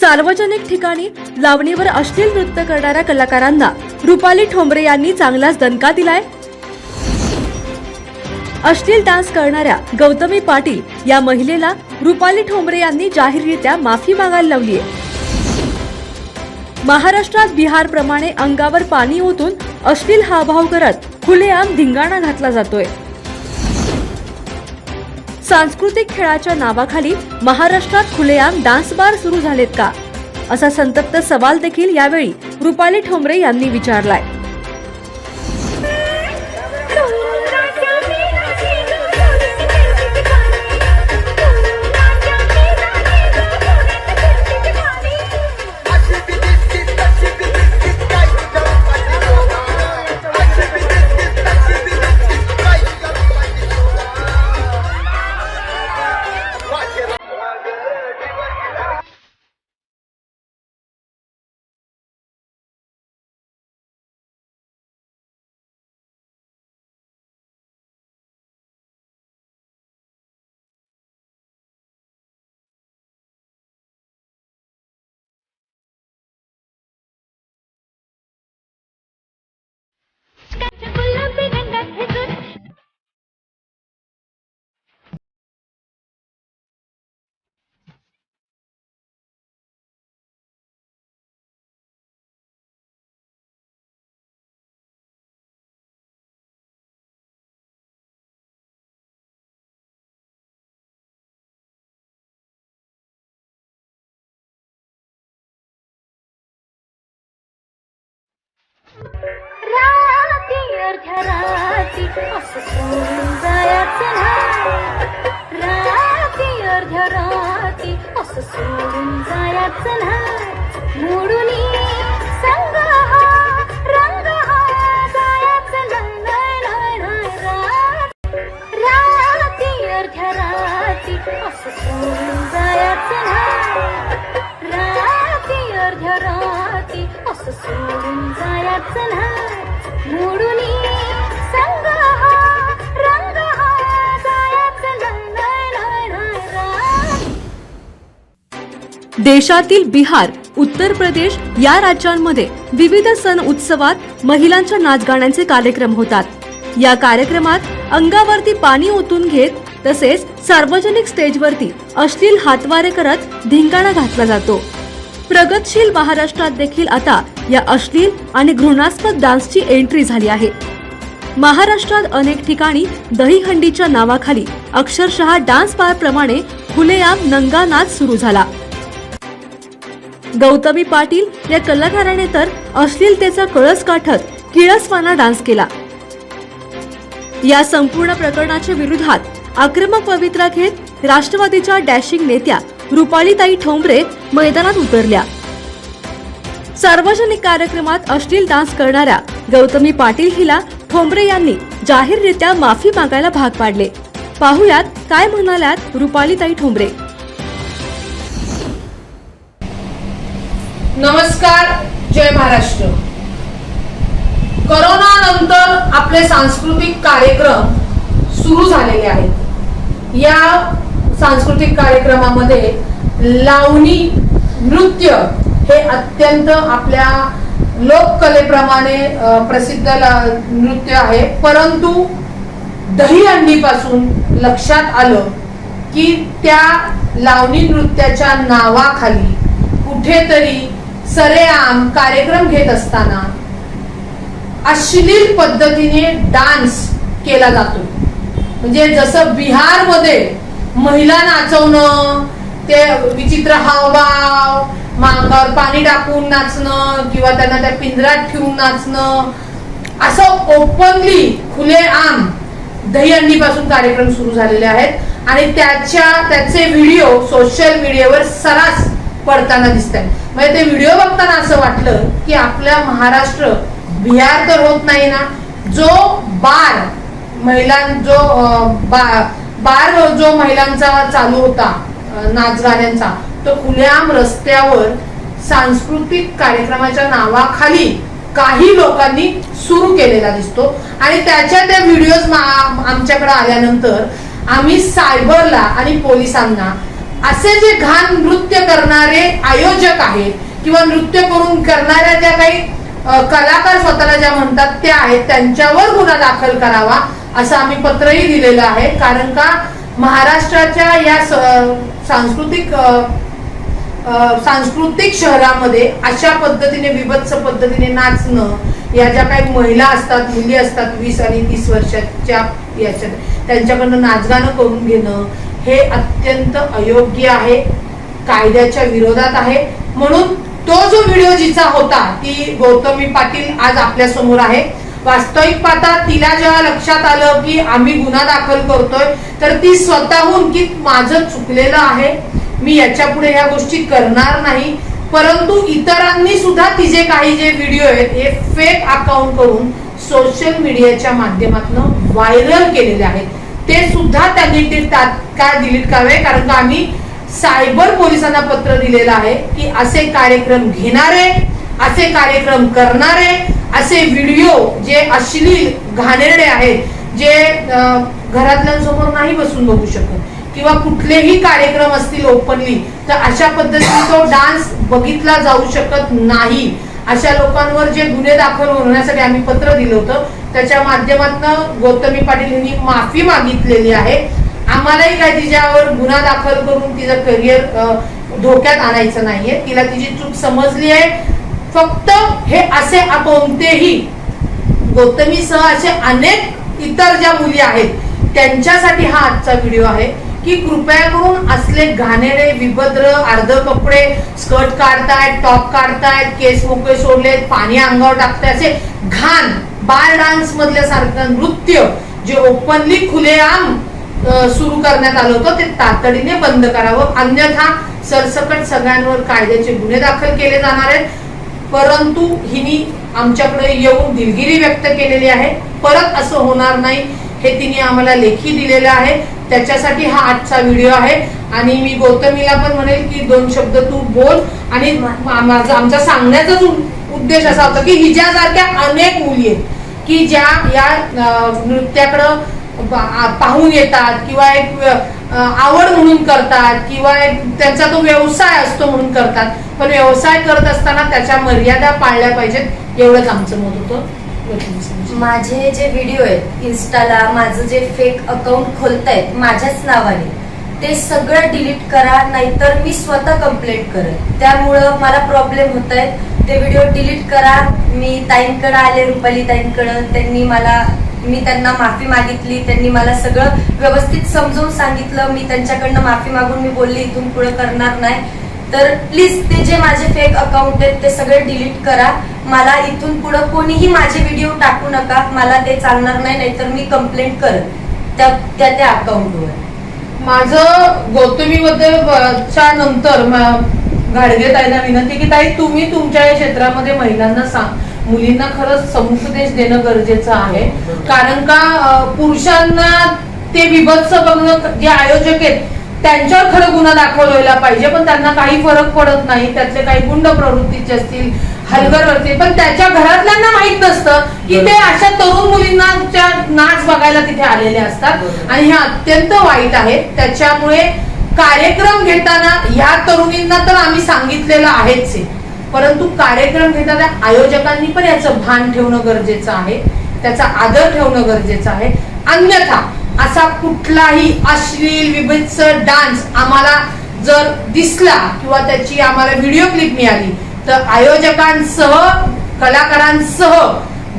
सार्वजनिक ठिकाणी लावणीवर अश्लील नृत्य करणाऱ्या कलाकारांना रुपाली ठोंबरे यांनी चांगलाच दणका दिलाय. अश्लील डान्स करणाऱ्या गौतमी पाटील या महिलेला रुपाली ठोंबरे यांनी जाहीररित्या माफी मागायला लावली आहे. महाराष्ट्रात बिहार प्रमाणे अंगावर पाणी ओतून अश्लील हावभाव करत खुलेआम धिंगाणा घातला जातोय. सांस्कृतिक खेळाच्या नावाखाली महाराष्ट्रात खुलेआम डान्स बार सुरू झालेत का? असा संतप्त सवाल देखील यावेळी रुपाली ठोंबरे यांनी विचारलाय. राती अर्ध्या राती असं सोडून जायचं नाही राती अर्ध्या राती असं सोडून जायचं नाही मोडून देशातील बिहार उत्तर प्रदेश या राज्यांमध्ये विविध सण उत्सवात महिलांच्या नाचगाण्यांचे कार्यक्रम होतात. या कार्यक्रमात अंगावरती पाणी ओतून घेत तसेच सार्वजनिक स्टेजवरती अश्लील हातवारे करत धिंगाणा घातला जातो. प्रगतशील महाराष्ट्रात देखील आता या अश्लील आणि घृणास्पद डान्सची एंट्री झाली आहे. महाराष्ट्रात अनेक ठिकाणी दहीहंडीच्या नावाखाली अक्षरशः डान्स बार प्रमाणे खुलेआम नंगा नाच सुरू झाला. गौतमी पाटील या कलाकाराने तर अश्लीलतेचा कळस काठत किळसवाना डान्स केला. या संपूर्ण प्रकरणाच्या विरोधात आक्रमक पवित्रा घेत राष्ट्रवादीच्या डॅशिंग नेत्या रुपालीताई ठोंबरे मैदानात उतरल्या. सार्वजनिक कार्यक्रमात अश्लील डान्स करणाऱ्या गौतमी पाटील हिला ठोंबरे यांनी जाहीररित्या माफी मागायला भाग पाडले. पाहुयात काय म्हणाल्यात रुपालीताई ठोंबरे. नमस्कार जय महाराष्ट्र. करोना नंतर आपले सांस्कृतिक कार्यक्रम सुरू झालेले आहेत. या सांस्कृतिक कार्यक्रमामध्ये लावणी नृत्य हे अत्यंत आपल्या लोककलेप्रमाणे प्रसिद्ध ला- नृत्य आहे. परंतु दहीहंडीपासून लक्षात आलं की त्या लावणी नृत्याच्या नावाखाली कुठेतरी सरेआम कार्यक्रम घेत असताना अश्लील पद्धतीने डान्स केला जातो. म्हणजे जसं बिहारमध्ये महिला नाचवणं ते विचित्र हावभाव मांगावर पाणी टाकून नाचणं किंवा त्यांना त्या पिंजरात ठेवून नाचणं असं ओपनली खुलेआम दहीहंडी पासून कार्यक्रम सुरू झालेले आहेत. आणि त्याच्या त्याचे व्हिडिओ सोशल मीडियावर सरास पडताना दिसत आहेत म्हणजे ते व्हिडिओ बघताना असं वाटलं की आपल्या महाराष्ट्र बिहार तर होत नाही ना. जो बार महिलां जो बा- बार जो महिलांचा चालू होता नाचगाण्यांचा तो खुल्याम रस्त्यावर सांस्कृतिक कार्यक्रमाच्या नावाखाली काही लोकांनी सुरू केलेला दिसतो. आणि त्याच्या त्या व्हिडिओज आमच्याकडे आल्यानंतर आम्ही सायबरला आणि पोलिसांना असे जे घाण नृत्य करणारे आयोजक आहेत किंवा नृत्य करून करणाऱ्या ज्या काही कलाकार स्वतःला ज्या म्हणतात त्या आहेत त्यांच्यावर गुन्हा दाखल करावा असं आम्ही पत्रही दिलेलं आहे. कारण का महाराष्ट्राच्या या सांस्कृतिक सांस्कृतिक शहरामध्ये अशा पद्धतीने विभत्स पद्धतीने नाचणं या ज्या काही महिला असतात मुली असतात वीस आणि तीस वर्षाच्या याच्यात त्यांच्याकडनं नाचगाणं करून घेणं हे अत्यंत अयोग्य आहे कायद्याच्या विरोधात आहे. म्हणून तो जो व्हिडिओ जिचा होता ती गौतमी पाटील आज आपल्यासमोर आहे. वास्तविक पाहता तिला जेव्हा लक्षात आलं की आम्ही गुन्हा दाखल करतोय तर ती स्वतःहून की माझं चुकलेलं आहे मी याच्यापुढे ह्या गोष्टी करणार नाही. परंतु इतरांनी सुद्धा तिचे काही जे व्हिडिओ आहेत हे फेक अकाउंट करून सोशल मीडियाच्या माध्यमातून व्हायरल केलेले आहेत. ते सुद्धा त्यांनी ते तात्काळ डिलीट करावे कारण का आम्ही सायबर पोलिसांना पत्र दिलेलं आहे की असे कार्यक्रम घेणारे असे कार्यक्रम करणारे असे व्हिडिओ जे अश्लील घाणेरडे आहेत जे घरातल्यांसमोर नाही बसून बघू शकत किंवा कुठलेही कार्यक्रम असतील ओपनली तर अशा पद्धतीने तो डान्स बघितला जाऊ शकत नाही. अशा लोकांवर जे गुन्हे दाखल होण्यासाठी आम्ही पत्र दिलं होतं त्याच्या माध्यमातून गौतमी पाटील यांनी माफी मागितलेली आहे. आम्हालाही काय तिच्यावर गुन्हा दाखल करून तिचं करिअर धोक्यात आणायचं नाहीये. तिला तिची चूक समजली आहे. फक्त हे असे कोणतेही कोणतेही गौतमीसह असे अनेक इतर ज्या मुली आहेत त्यांच्यासाठी हा आजचा व्हिडिओ आहे की कृपया करून असले घाणेरे विभद्र अर्ध कपडे स्कर्ट काढतायत टॉप काढतायत केस मोकळे सोडलेत पाणी अंगावर टाकताय असे घाण बार डान्स मधल्या सारखं नृत्य जे ओपनली खुलेआम सुरू करण्यात आलं होतं ते तातडीने बंद करावं. अन्यथा सरसकट सगळ्यांवर कायद्याचे गुन्हे दाखल केले जाणार आहेत. परंतु हिनी आमच्याकडे येऊन दिलगिरी व्यक्त केलेली आहे. परत असं होणार नाही हे तिने आम्हाला लेखी दिलेलं आहे. त्याच्यासाठी हा आजचा व्हिडिओ आहे. आणि मी गौतमीला पण म्हणेल की दोन शब्द तू बोल. आणि माझा आमचा सांगण्याचाच उद्देश असा होता की हिच्यासारख्या अनेक मुली आहेत. की ज्या या नृत्याकडं पाहून येतात किंवा एक आवड म्हणून करतात किंवा एक त्यांचा तो व्यवसाय असतो म्हणून करतात पण व्यवसाय करत असताना त्याच्या मर्यादा पाळल्या पाहिजेत एवढंच आमचं मत होतं. माझे जे व्हिडिओ आहेत इन्स्टाला माझं जे फेक अकाउंट खोलतायत माझ्याच नावाने ते सगळं डिलीट करा नाहीतर मी स्वतः कंप्लेंट करेन. त्यामुळं मला प्रॉब्लेम होत आहेत ते व्हिडिओ डिलीट करा. मी ताईंकडं आले रुपाली ताईंकडं. त्यांनी मला मी त्यांना माफी मागितली. त्यांनी मला सगळं व्यवस्थित समजवून सांगितलं. मी त्यांच्याकडनं माफी मागून मी बोलली इथून पुढे करणार नाही. तर प्लीज ते जे माझे फेक अकाउंट आहेत ते सगळे डिलीट करा. मला इथून पुढे कोणीही माझे व्हिडिओ टाकू नका. मला ते चालणार नाही नाहीतर मी कंप्लेंट करेन त्या त्या त्या अकाउंटवर माझं गौतमी बद्दल नंतर घाडगे ताईंना विनंती की ताई तुम्ही तुमच्या या क्षेत्रामध्ये महिलांना सांग. मुलींना खरंच समुपदेश देणं गरजेचं आहे. कारण का पुरुषांना ते विभत्स बघणं जे आयोजक आहेत त्यांच्यावर खरं गुन्हा दाखल व्हायला पाहिजे पण त्यांना काही फरक पडत नाही. त्यातले काही गुंड प्रवृत्तीचे असतील हलगर्जीचे पण त्याच्या घरातल्यांना माहीत नसतं की ते अशा तरुण मुलींना नाच बघायला तिथे आलेले असतात. आणि हे अत्यंत वाईट आहे. त्याच्यामुळे कार्यक्रम घेताना या तरुणींना तर आम्ही सांगितलेलं आहेच आहे परंतु कार्यक्रम घेताना आयोजकांनी पण याचं भान ठेवणं गरजेचं आहे. त्याचा आदर ठेवणं गरजेचं आहे. अन्यथा असा कुठलाही अश्लील विभित्स डान्स आम्हाला जर दिसला किंवा त्याची आम्हाला व्हिडिओ क्लिप मिळाली तर आयोजकांसह कलाकारांसह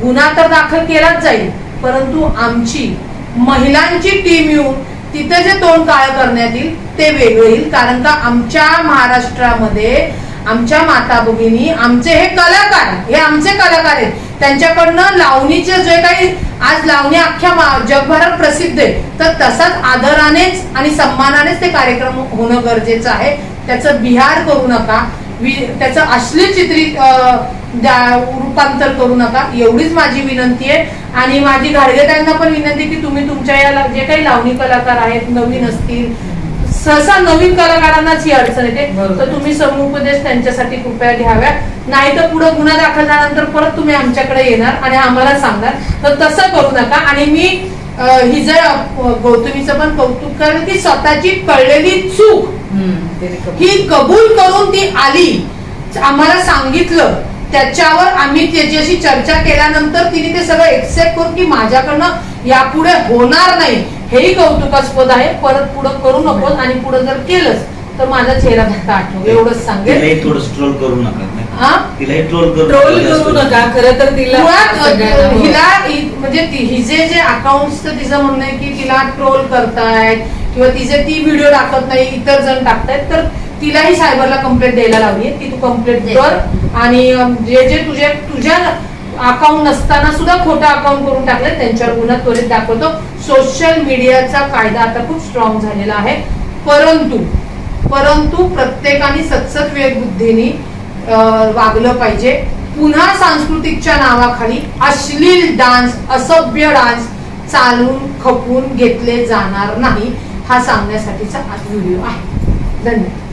गुन्हा तर दाखल केलाच जाईल. परंतु आमची महिलांची टीम येऊन तिथे जे तोंड काळ करण्यात येईल ते वेगळं येईल. कारण का आमच्या महाराष्ट्रामध्ये आमच्या माता भगिनी आमचे हे कलाकार हे आमचे कलाकार आहेत. त्यांच्याकडनं लावणीचे जे काही आज लावणी अख्ख्या मा- जगभरात प्रसिद्ध आहे. तर तसाच आदरानेच आणि सन्मानानेच ते कार्यक्रम होणं गरजेचं आहे. त्याचं बिहार करू नका. त्याचं अश्लील चित्रित रूपांतर करू नका. एवढीच माझी विनंती आहे. आणि माझी घाडगेतांना पण विनंती की तुम्ही तुमच्या या जे काही लावणी कलाकार आहेत नवीन असतील सहसा नवीन कलाकारांनाच ही अडचण येते. तर तुम्ही समुपदेश त्यांच्यासाठी कृपया घ्याव्या. नाही तर पुढे गुन्हा दाखल झाल्यानंतर परत तुम्ही आमच्याकडे येणार आणि आम्हाला सांगणार. तर तसं करू नका. आणि मी ही जर गौतमीचं पण कौतुक करेल की स्वतःची कळलेली चूक ही कबूल करून ती आली. आम्हाला सांगितलं. त्याच्यावर आम्ही त्याच्याशी चर्चा केल्यानंतर तिने ते सगळं एक्सेप्ट करून की माझ्याकडनं यापुढे होणार नाही. हेही कौतुकास्पद आहे. परत पुढे करू नकोस आणि पुढे जर केलंस तर माझा चेहरा फक्त आठव. एवढंच सांगेल. ट्रोल करू नका? हा? ट्रोल करू ट्रोल नका. करू नका. खरं तर तिला. हिला म्हणजे ति- हिचे जे अकाउंट तिचं म्हणणं आहे की तिला ट्रोल करतायत किंवा तिचे ती व्हिडिओ टाकत नाही इतर जण टाकतायत तर तिलाही सायबरला कंप्लेंट द्यायला लावली आहे. ती तू कंप्लेंट दे. कर आणि जे जे तुझे तुझ्या अकाउंट नसताना सुद्धा खोटं अकाउंट करून टाकले त्यांच्यावर गुन्हा त्वरित दाखवतो. सोशल मीडियाचा कायदा आता खूप स्ट्रॉंग झालेला आहे. परंतु परंतु प्रत्येकाने सतसत बुद्धीने वागलं पाहिजे. पुन्हा सांस्कृतिकच्या नावाखाली अश्लील डान्स असभ्य डान्स चालून खपून घेतले जाणार नाही हा सांगण्यासाठीचा आज व्हिडिओ आहे. धन्यवाद.